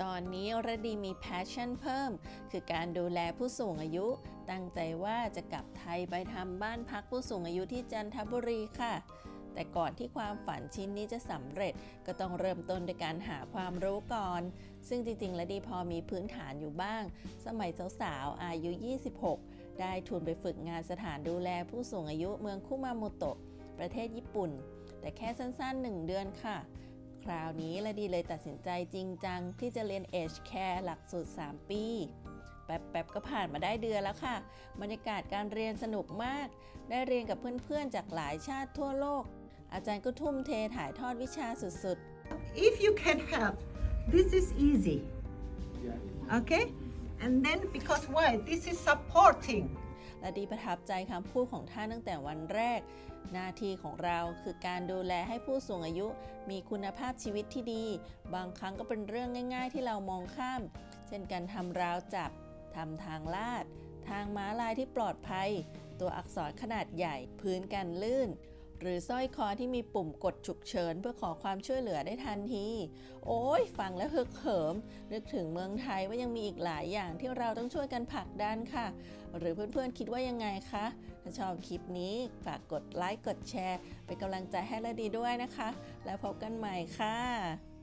ตอนนี้ระดีมีแพชชั่นเพิ่ม คือการดูแลผู้สูงอายุ ตั้งใจว่าจะกลับไทยไปทำบ้านพักผู้สูงอายุที่จันทบุรีค่ะ แต่ก่อนที่ความฝันชิ้นนี้จะสำเร็จ ก็ต้องเริ่มต้นด้วยการหาความรู้ก่อน ซึ่งจริงๆและดีพอมีพื้นฐานอยู่บ้าง สมัยสาวๆอายุ 26 ได้ทุนไปฝึกงานสถานดูแลผู้สูงอายุเมืองคุมาโมโตะประเทศญี่ปุ่น แต่แค่สั้นๆ 1 เดือนค่ะ คราวนี้ละดีเลยตัดสินใจจริงจังที่จะเรียน Age Care หลักสูตร 3 ปีแป๊บๆก็ผ่านมาได้เดือนแล้วค่ะ บรรยากาศการเรียนสนุกมาก ได้เรียนกับเพื่อนๆ จากหลายชาติทั่วโลก อาจารย์ก็ทุ่มเทถ่ายทอดวิชาสุด if you can help this is easy okay and then because why this is supporting ๆ และดีประทับใจคำพูดของท่านตั้งแต่วันแรก หน้าที่ของเราคือการดูแลให้ผู้สูงอายุ มีคุณภาพชีวิตที่ดี บางครั้งก็เป็นเรื่องง่าย ๆ ที่เรามองข้าม เช่นการทำราวจับทำทางลาด ทางม้าลายที่ปลอดภัย ตัวอักษรขนาดใหญ่ พื้นกันลื่น หรือสร้อยคอที่มีปุ่มกดฉุกเฉินเพื่อขอความช่วยเหลือได้ทันที โอ้ยฟังแล้วฮึกเหิม นึกถึงเมืองไทยว่ายังมีอีกหลายอย่างที่เราต้องช่วยกันผลักดันค่ะ หรือเพื่อนๆคิดว่ายังไงคะ ถ้าชอบคลิปนี้ฝากกดไลค์กดแชร์ เป็นกำลังใจให้ละดีด้วยนะคะ แล้วพบกันใหม่ค่ะ